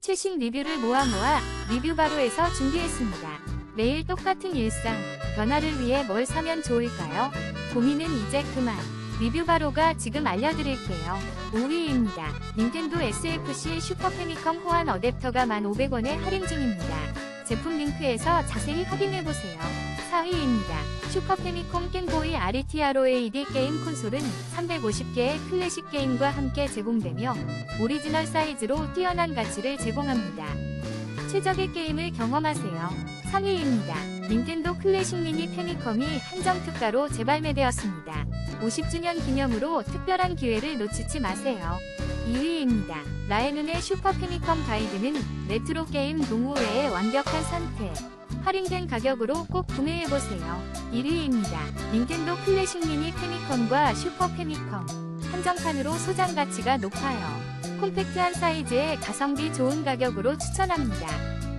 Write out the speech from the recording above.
최신 리뷰를 모아 모아 리뷰 바로에서 준비했습니다. 매일 똑같은 일상, 변화를 위해 뭘 사면 좋을까요? 고민은 이제 그만. 리뷰 바로가 지금 알려드릴게요. 5위입니다. 닌텐도 SFC 슈퍼 패미컴 호환 어댑터가 1,500원에 할인 중입니다. 제품 링크에서 자세히 확인해보세요. 4위입니다. 슈퍼 패미콤 겜보이 RETROAD 게임 콘솔은 350개의 클래식 게임과 함께 제공되며 오리지널 사이즈로 뛰어난 가치를 제공합니다. 최적의 게임을 경험하세요. 3위입니다. 닌텐도 클래식 미니 패미컴이 한정 특가로 재발매되었습니다. 50주년 기념으로 특별한 기회를 놓치지 마세요. 2위입니다. 나의 눈의 슈퍼 패미컴 가이드는 레트로 게임 동호회의 완벽한 선택. 할인된 가격으로 꼭 구매해보세요. 1위입니다. 닌텐도 클래식 미니 패미컴과 슈퍼 패미컴. 한정판으로 소장 가치가 높아요. 콤팩트한 사이즈에 가성비 좋은 가격으로 추천합니다.